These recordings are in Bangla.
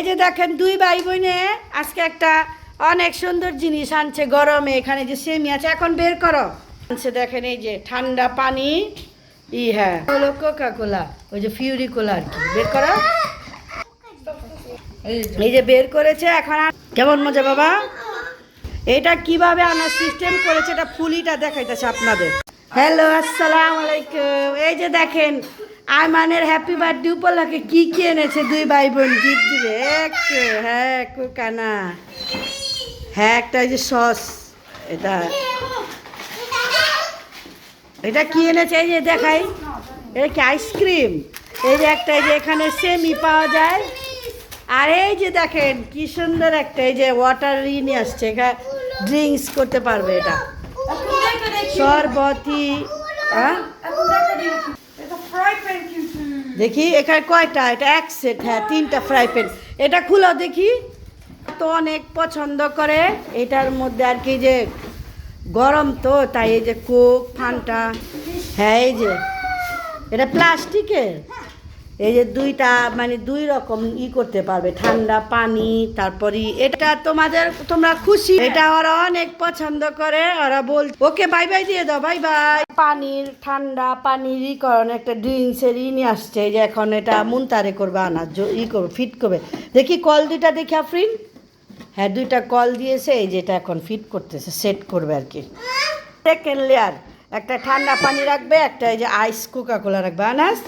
এই যে দেখেন দুই ভাই বোনে আজকে একটা অনেক সুন্দর জিনিস আনছে গরমে। এখানে যে সেমি আছে, এখন বের করো। আনছে দেখেন এই যে ঠান্ডা পানি। ই হ্যাঁ হলো কোকা কোলা ওই যে ফিউরি কোলা আর কি। বের করো। এই যে বের করেছে, এখন কেমন মজা বাবা? এটা কীভাবে আনার সিস্টেম করেছে, এটা ফুলিটা দেখাইতেছে আপনাদের। হ্যালো আসসালামু আলাইকুম। এই যে দেখেন আয়মানের হ্যাপি বার্থডে উপলক্ষে কি কি এনেছে দুই ভাই বোন গিফট দিবে? এক হ্যাঁ কোকানা। হ্যাঁ একটা এই যে সস এটা। এটা কি এনেছে? এই যে দেখাই। এটা কি আইসক্রিম এই যে একটা এই যে এখানে সেমি পাওয়া যায়। আর এই যে দেখেন কি সুন্দর একটা এই যে ওয়াটার ই নিয়ে আসছে। এখানে ড্রিঙ্কস করতে পারবে এটা। শরবতি হ্যাঁ দেখি, এখানে কয়টা? এটা এক সেট হ্যাঁ তিনটা ফ্রাই প্যান এটা খুলো দেখি। তো অনেক পছন্দ করে। এটার মধ্যে আর কি যে গরম তো, তাই এই যে কোক, ফান্টা। হ্যাঁ এই যে। এটা প্লাস্টিকের এই যে দুইটা মানে দুই রকম ই করতে পারবে, ঠান্ডা পানি তারপরে এটা তোমাদের, তোমরা খুশি। এটা ওরা অনেক পছন্দ করে, ওরা বল ওকে বাই বাই দিয়ে দাও বাই বাই পানির, ঠান্ডা পানির ই করণ একটা ড্রিঙ্কসের ই নিয়ে আসছে যে এখন এটা মুনতারে করবে আনা ই করবে ফিট করবে। দেখি কল দুইটা দেখি, আফরিন। হ্যাঁ দুইটা কল দিয়েছে, এই যেটা এখন ফিট করতেছে সেট করবে আর কি। সেকেন্ড লেয়ার একটা ঠান্ডা পানি রাখবে, একটা এই যে আইস কোকা কোলা রাখবে আনাস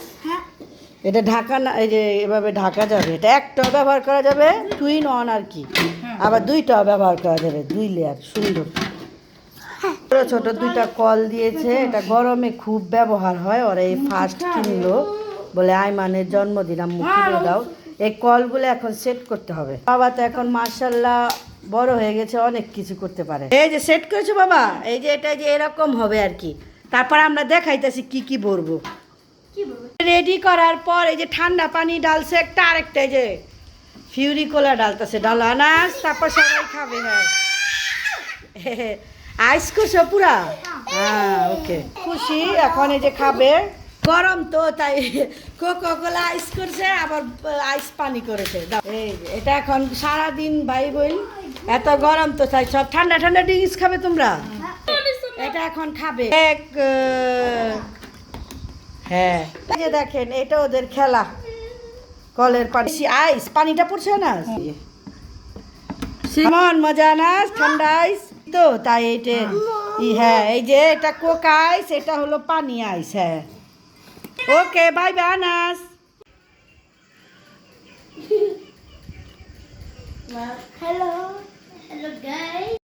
এটা ঢাকা না, এই যে এভাবে ঢাকা যাবে। এটা একটাও ব্যবহার করা যাবে টুইন অন আর কি। আবার দুইটাও ব্যবহার করা যাবে, দুই লেয়ার সুন্দর। ছোট ছোট দুইটা কল দিয়েছে, এটা গরমে খুব ব্যবহার হয়, ওরা এই ফার্স্ট কিনলো বলে আইমানের জন্মদিন, আম্মু কিনে দাও। এই কলগুলো এখন সেট করতে হবে। বাবা তো এখন মার্শাল্লাহ বড় হয়ে গেছে, অনেক কিছু করতে পারে। এই যে সেট করেছ বাবা, এই যে এটা যে এরকম হবে আর কি। তারপর আমরা দেখাইতেছি কি কি ভরবো রেডি করার পর এই যে ঠান্ডা পানি ডালছে একটা আরেকটা এই যে ফিউরি কোলা ডালতেছে। ডাল আনাস তারপর সবাই খাবে হ্যাঁ। আইস করছ পুরা? হ্যাঁ ওকে। খুশি এখন এই যে খাবে। গরম তো তাই কোকো কোলা আইস করছে আবার আইস পানি করেছে। এই এটা এখন সারাদিন ভাই বোন এত গরম তো তাই সব ঠান্ডা ঠান্ডা ড্রিঙ্কস খাবে তোমরা? এটা এখন খাবে। এক হ্যাঁ। এই যে দেখেন এটা ওদের খেলা। কলের পানি। আইস পানিটা পড়ছে না? সিমন মজা না? ঠান্ডা আইস? তো তাই এটা ই হ্যাঁ এই যে এটা কোকা আইস এটা হলো পানি আইস হ্যাঁ। Okay bye bye Anas Hello. Hello guys.